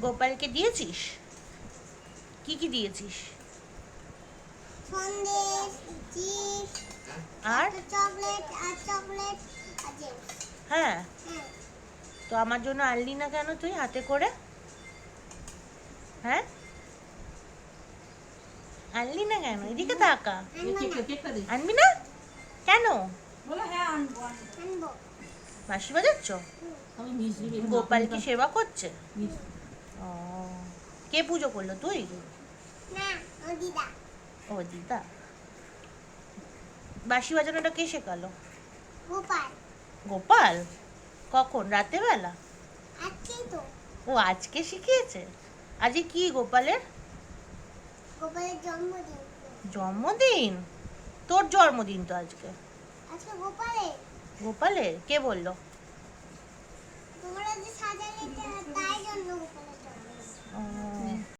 গোপালকে দিয়েছিস? কি কি দিয়েছিস? সন্দেশ চিপস আর? চকলেট আর চকলেট হ্যাঁ। হ্যাঁ। তো আমার জন্য আনলি না কেন তুই হাতে করে? হ্যাঁ? আনলি না কেন? এদিকে তাকা। আনবি না। কেন? আনব বাঁশি বাজাচ্ছ? গোপাল কি সেবা করছে? ও। কে পুজো করল তুই? না ও দিদা। ও দিদা। বাঁশি বাজানোটা কে শেখালো? গোপাল। গোপাল? কখন? রাতে বেলা আজকেই তো। ও আজকে শিখিয়েছে? আজকে কি গোপালের? গোপালের জন্মদিন। জন্মদিন? তোর জন্মদিন তো আজকে। আজকে গোপালের। গোপালের? কে বলল?